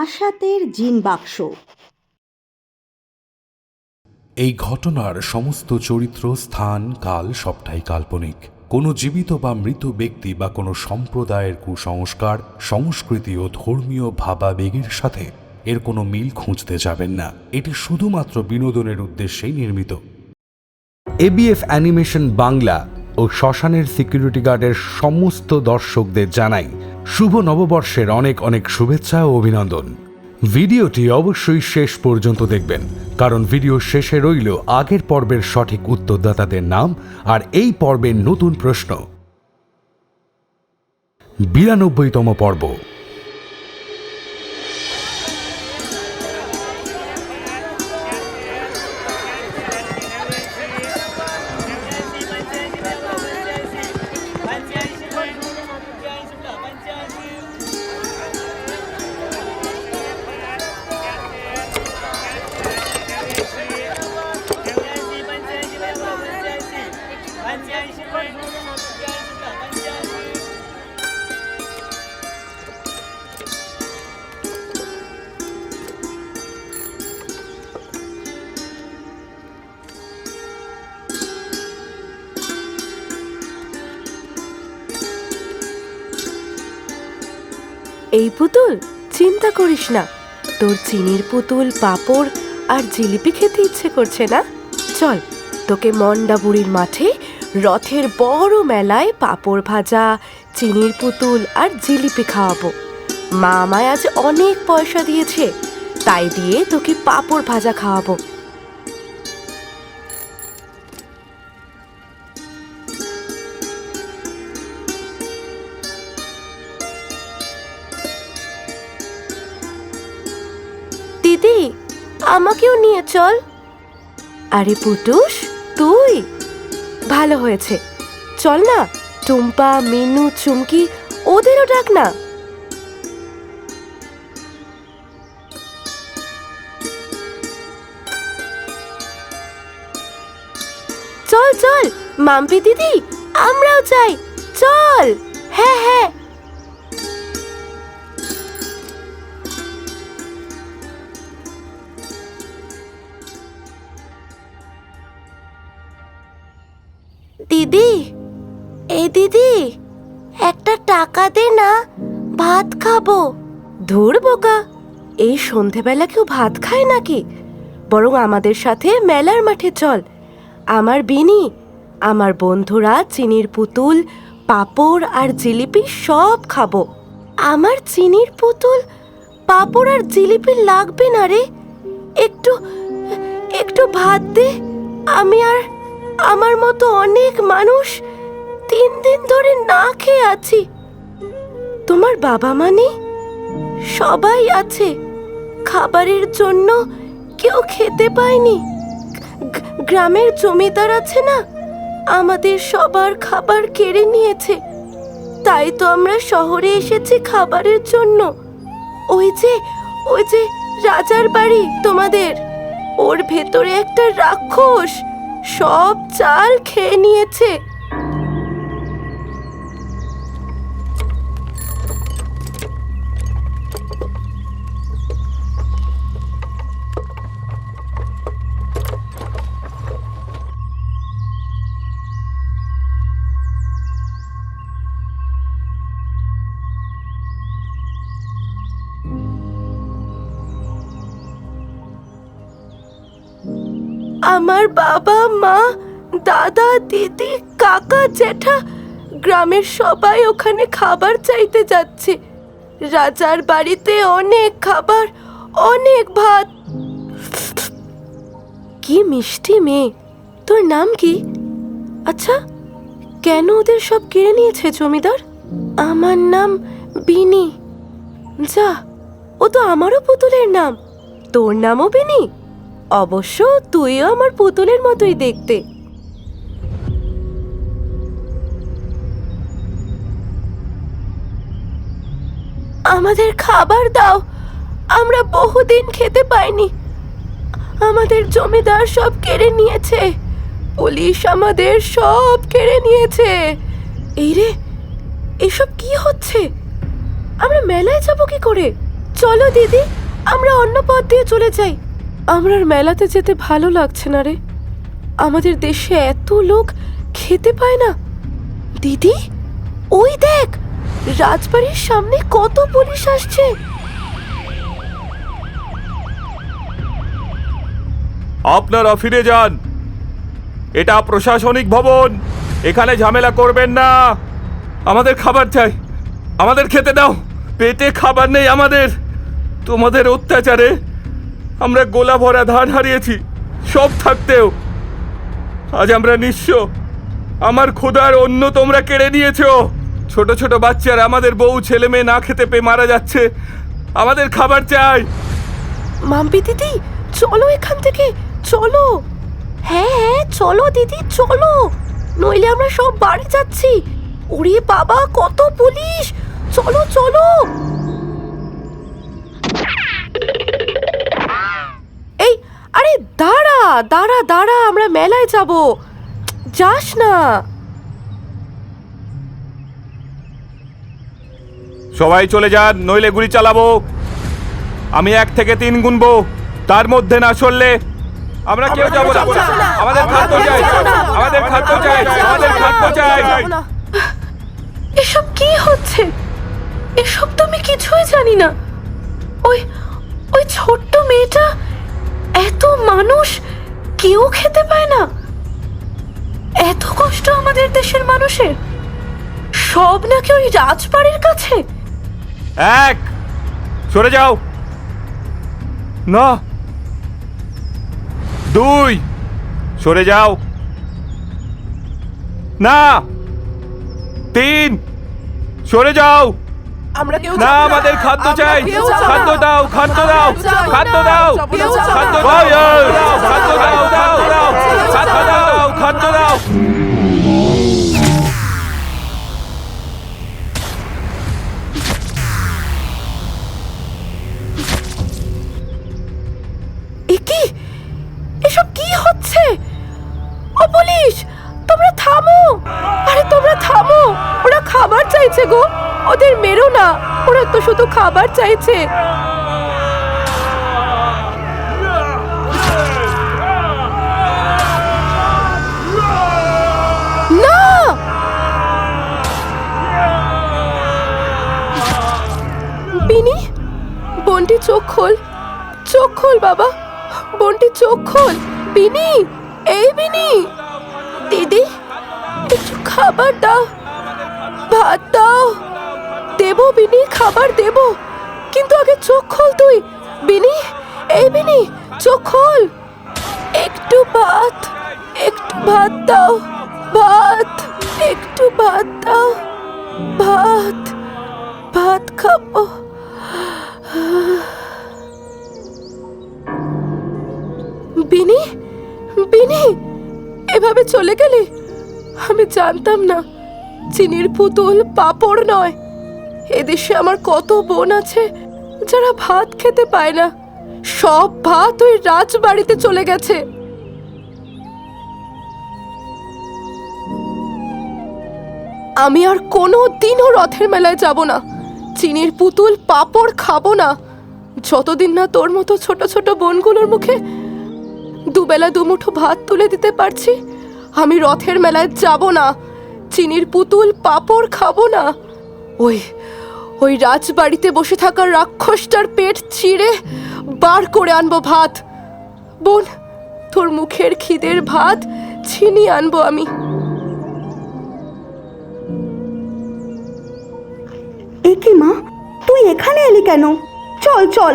আশাতের জিন বাক্স। এই ঘটনার সমস্ত চরিত্র, স্থান, কাল সবটাই কাল্পনিক। কোনো জীবিত বা মৃত ব্যক্তি বা কোনো সম্প্রদায়ের কুসংস্কার, সংস্কৃতি ও ধর্মীয় ভাবাবেগের সাথে এর কোনো মিল খুঁজতে যাবেন না। এটি শুধুমাত্র বিনোদনের উদ্দেশ্যেই নির্মিত। এবিএফ অ্যানিমেশন বাংলা ও শ্মশানের সিকিউরিটি গার্ডের সমস্ত দর্শকদের জানাই শুভ নববর্ষের অনেক অনেক শুভেচ্ছা ও অভিনন্দন। ভিডিওটি অবশ্যই শেষ পর্যন্ত দেখবেন, কারণ ভিডিও শেষে রইল আগের পর্বের সঠিক উত্তরদাতাদের নাম আর এই পর্বের নতুন প্রশ্ন। বিরানব্বইতম পর্ব। এই পুতুল? চিন্তা করিস না। তোর চিনির পুতুল, পাপড় আর জিলিপি খেতে ইচ্ছে করছে না? চল, তোকে মন্ডাবুড়ির মাঠে রথের বড় মেলায় পাপড় ভাজা, চিনির পুতুল আর জিলিপি খাওয়াবো। মা আমায় আজ অনেক পয়সা দিয়েছে। তাই দিয়ে তোকে পাপড় ভাজা খাওয়াবো। আমাকেও নিয়ে চল। আরে পুটুস, তুই? ভালো হয়েছে। চল না, টুম্পা, মিনু, চুমকি, ওদেরও ডাক না। চল চল, মাম্পি দিদি, আমরাও চাই। চল হ্যাঁ হ্যাঁ। দিদি? এই দিদি, একটা টাকা দে না, ভাত খাব। ধুর বোকা, এই সন্ধেবেলা কেউ ভাত খায় নাকি? বরং আমাদের সাথে মেলার মাঠে চল। আমার বিনি, আমার বন্ধুরা, চিনির পুতুল, পাপড় আর জিলিপি সব খাব। আমার চিনির পুতুল, পাপড় আর জিলিপি লাগবে না রে? একটু একটু ভাত দে, আমি আর আমার মতো অনেক মানুষ তিন দিন ধরে না খেয়ে আছি। তোমার বাবা মানে? সবাই আছে। খাবারের জন্য কেউ খেতে পায়নি। গ্রামের জমিদার আছে না? আমাদের সবার খাবার কেড়ে নিয়েছে। তাই তো আমরা শহরে এসেছি খাবারের জন্য। ওই যে ওই যে রাজার বাড়ি তোমাদের। ওর ভেতরে একটা রাক্ষস। সব চাল খেয়ে নিয়েছে। বাবা, মা, দাদা, দিদি, কাকা জ্যাঠা গ্রামের সবাই ওখানে খাবার চাইতে যাচ্ছে। রাজার বাড়িতে অনেক খাবার, অনেক ভাত। কি মিষ্টি মেয়ে, তোর নাম কি? আচ্ছা কেন ওদের সব কেড়ে নিয়েছে জমিদার? আমার নাম বিনি। যা, ও তো আমারও পুতুলের নাম। তোর নামও বিনি? অবশ্য তুইও আমার পুতুলের মতোই দেখতে। আমাদের খাবার দাও। আমরা বহুদিন খেতে পাইনি। আমাদের জমিদার সব কেড়ে নিয়েছে। পুলিশ আমাদের সব কেড়ে নিয়েছে। এই রে, এসব কি হচ্ছে? আমরা মেলায় যাব কি করে? চলো দিদি, আমরা অন্য পথ দিয়ে চলে যাই। আমরা আর মেলাতে যেতে ভালো লাগছে না রে। আমাদের দেশে এত লোক খেতে পায় না। দিদি, ওই দেখ, রাজবাড়ির সামনে কত পুলিশ আসছে। আপনারা ফিরে যান। এটা প্রশাসনিক ভবন। এখানে ঝামেলা করবেন না। আমাদের খাবার চাই। আমাদের খেতে দাও। পেটে খাবার নেই আমাদের। তোমাদের অত্যাচারে আমরা গোলা ভরা ধান হারিয়েছি, সব থাকতেও। আজ আমরা নিঃস্ব। আমার ক্ষুধার অন্য তোমরা কেড়ে নিয়েছো। ছোট ছোট বাচ্চারা আমাদের বউ ছেলে মেয়ে না খেতে পেয়ে মারা যাচ্ছে। আমাদের খাবার চাই। মাম্পি দিদি, চলো এখান থেকে, চলো। হ্যাঁ হ্যাঁ চলো দিদি, চলো। নইলে আমরা সব বাড়ি যাচ্ছি। ওরে বাবা, কত পুলিশ! চলো চলো। মেলায় যাব। যাস না। সবাই চলে যান নইলে গুলি চালাবো। আমি এক থেকে তিন গুনবো। তার মধ্যে না সরলে আমরা কেউ যাব না। আমাদের খাদ্য চাই। আমাদের খাদ্য চাই। আমাদের খাদ্য চাই। এসব কি হচ্ছে? এসব তো আমি কিছুই জানি না। ওই ওই ছোট্ট মেয়েটা এত মানুষ কেউ খেতে পায় না। এত কষ্ট আমাদের দেশের মানুষের। সব নাকি ওই রাজবাড়ির কাছে। এক, সরে যাও। না। দুই, সরে যাও। না। তিন, সরে যাও। আমরা কেউ না আমাদের খাদ্য চাই। খাদ্য দাও খাদ্য দাও খাদ্য দাও। খাদ্য দাও খাদ্য দাও দাও দাও। খাদ্য দাও খাদ্য দাও। কি? এসব কি হচ্ছে? ও পুলিশ তোমরা থামো। আরে তোমরা থামো ওরা খাবার চাইছে গো। ওদের মেরো না। ওরা তো শুধু খাবার চাইছে। বিনি, বন্টি চোখ খোল। চোখ খোল, বাবা। বন্টি, চোখ খোল। বিনি, এই বিনি। দিদি, একটু খাবার দাও। ভাত দাও। দেবো, বিনি, খাবার দেবো। কিন্তু আগে চোখ খোল তুই। বিনি, এই বিনি, চোখ খোল। একটু ভাত একটু ভাত দাও। ভাত, একটু ভাত দাও। ভাত ভাত খাব। বিনি বিনি, এভাবে চলে গেলি? আমি জানতাম না, চিনির পুতুল পাপড় নয়। এদেশে আমার কত বোন আছে যারা ভাত খেতে পায় না। সব ভাত ওই রাজবাড়িতে চলে গেছে। আমি আর কোনো দিনও রথের মেলায় যাব না। চিনির পুতুল, পাপড় খাব না। যতদিন না তোর মতো ছোট ছোট বোনগুলোর মুখে দুবেলা দুমুঠো ভাত তুলে দিতে পারছি, আমি রথের মেলায় যাব না। চিনির পুতুল, পাপড় খাব না। ওই ওই রাজবাড়িতে বসে থাকা রাক্ষসটার পেট ছিঁড়ে বার করে আনব ভাত। বোন তোর মুখের খিদের ভাত ছিনিয়ে আনব আমি। এ কি মা তুই এখানে এলি কেন? চল চল।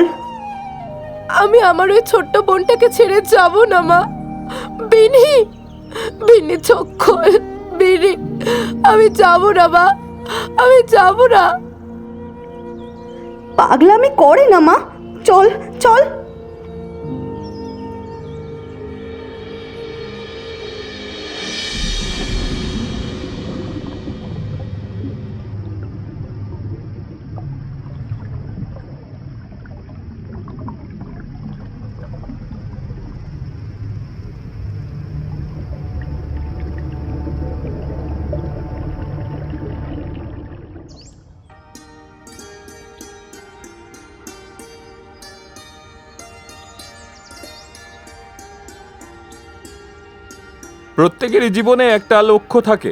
আমি আমার ওই ছোট্ট বোনটাকে ছেড়ে যাব না মা। বিনি বিনি চোখ খোল বিনি আমি যাব না মা। আমি যাব না। পাগলামি করে না মা। চল চল। প্রত্যেকেরই জীবনে একটা লক্ষ্য থাকে।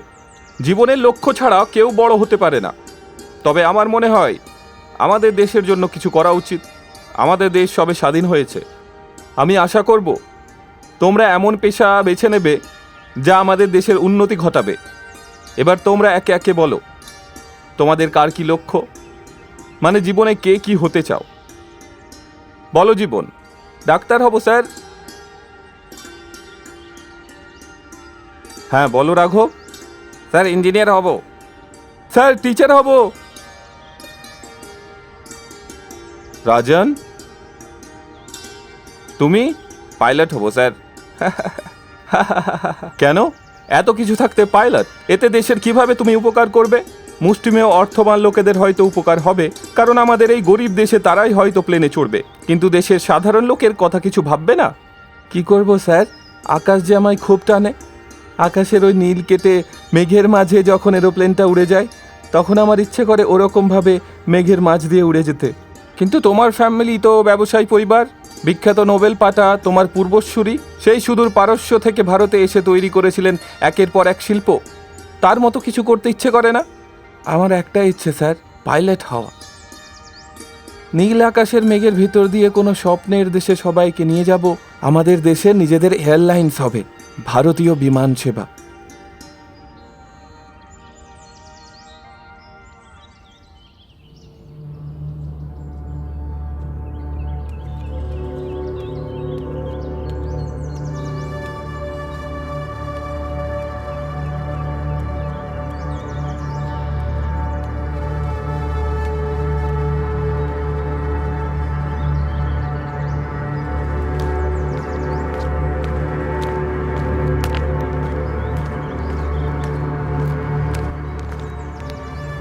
জীবনের লক্ষ্য ছাড়া কেউ বড় হতে পারে না। তবে আমার মনে হয়, আমাদের দেশের জন্য কিছু করা উচিত। আমাদের দেশ সবে স্বাধীন হয়েছে। আমি আশা করব, তোমরা এমন পেশা বেছে নেবে যা আমাদের দেশের উন্নতি ঘটাবে। এবার তোমরা একে একে বলো, তোমাদের কার কি লক্ষ্য? মানে জীবনে কে কি হতে চাও? বলো জীবন। ডাক্তার হব, স্যার। হ্যাঁ বলো রাঘব। স্যার, ইঞ্জিনিয়ার হব। স্যার, টিচার হব। রাজন? তুমি? পাইলট হব, স্যার। কেন? এত কিছু থাকতে পাইলট? এতে দেশের কীভাবে তুমি উপকার করবে? মুষ্টিমেয় অর্থবান লোকেদের হয়তো উপকার হবে, কারণ আমাদের এই গরিব দেশে তারাই হয়তো প্লেনে চড়বে। কিন্তু দেশের সাধারণ লোকের কথা কিছু ভাববে না? কি করব, স্যার? আকাশ যে আমায় খুব টানে। আকাশের ওই নীল কেটে মেঘের মাঝে যখন এরোপ্লেনটা উড়ে যায়, তখন আমার ইচ্ছে করে ওরকমভাবে মেঘের মাঝ দিয়ে উড়ে যেতে। কিন্তু তোমার ফ্যামিলি তো ব্যবসায়ী পরিবার, বিখ্যাত নোবেল পাটা তোমার পূর্বসূরি, সেই সুদূর পারস্য থেকে ভারতে এসে তৈরি করেছিলেন একের পর এক শিল্প। তার মতো কিছু করতে ইচ্ছে করে না? আমার একটা ইচ্ছে, স্যার, পাইলট হওয়া। নীল আকাশের মেঘের ভিতর দিয়ে কোনো স্বপ্নের দেশে সবাইকে নিয়ে যাব, আমাদের দেশের নিজেদের এয়ারলাইন্স হবে। ভারতীয় বিমান সেবা।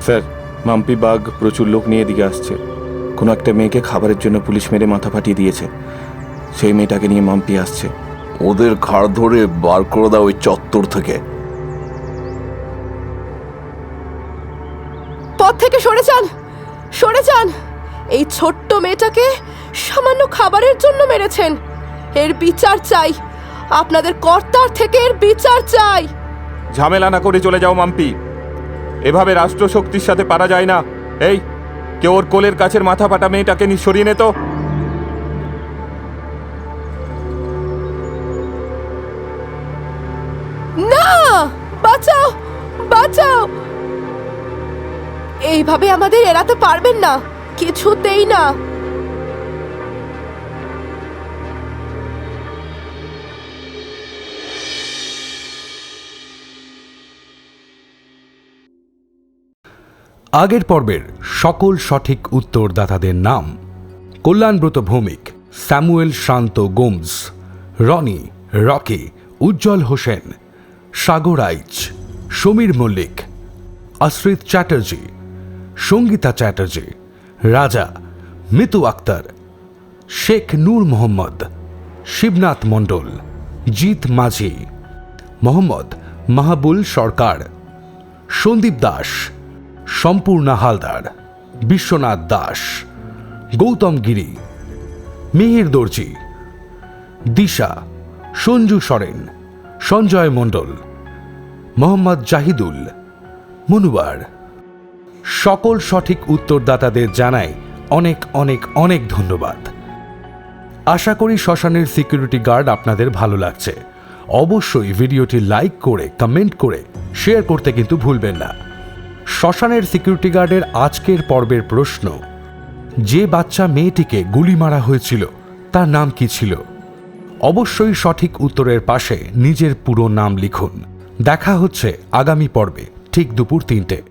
স্যার মাম্পি বাঘ প্রচুর লোক নিয়ে এদিকে আসছে। কোনো একটা মেয়েকে খাবারের জন্য পুলিশ মেরে মাথা ফাটিয়ে দিয়েছে। সেই মেয়েটাকে নিয়ে মাম্পি আসছে। ওদের ঘাড় ধরে বার করে দাও ওই চত্বর থেকে। পথ থেকে সরে যান সরে যান। এই ছোট্ট মেয়েটাকে সামান্য খাবারের জন্য মেরেছেন। এর বিচার চাই। আপনাদের কর্তার থেকে এর বিচার চাই। ঝামেলা না করে চলে যাও মাম্পি। এভাবে রাষ্ট্রশক্তির সাথে পারা যায় না। এই, কেউ ওর কোলের কাছের মাথা ফাটা মেয়েটাকে সরিয়ে নে তো। না! বাঁচাও! বাঁচাও! এইভাবে আমাদের এড়াতে পারবেন না। কিছুতেই না। আগের পর্বের সকল সঠিক উত্তরদাতাদের নাম। Kalyanbrata Bhowmik, Samuel Shanto Gomes, Rony, Rocky, Ujjwal Hossain, Sagar Aich, Samir Mallick Ashrit Chatterjee, Sangeeta Chatterjee, রাজা, মিতু আক্তার, শেখ নূর মোহাম্মদ, শিবনাথ মণ্ডল জিত মাঝি, মোহাম্মদ মাহাবুল সরকার, সন্দীপ দাস সম্পূর্ণা হালদার, বিশ্বনাথ দাস, গৌতম গিরি, মিহির দর্জি, দিশা, সঞ্জু সরেন, সঞ্জয় মণ্ডল, মোহাম্মদ জাহিদুল, মনুবার। সকল সঠিক উত্তরদাতাদের জানাই অনেক অনেক অনেক ধন্যবাদ। আশা করি শ্মশানের সিকিউরিটি গার্ড আপনাদের ভালো লাগছে। অবশ্যই ভিডিওটি লাইক করে, কমেন্ট করে, শেয়ার করতে কিন্তু ভুলবেন না। শ্মশানের সিকিউরিটি গার্ডের আজকের পর্বের প্রশ্ন। যে বাচ্চা মেয়েটিকে গুলি মারা হয়েছিল, তার নাম কি ছিল? অবশ্যই সঠিক উত্তরের পাশে নিজের পুরো নাম লিখুন। দেখা হচ্ছে আগামী পর্বে, ঠিক দুপুর তিনটে।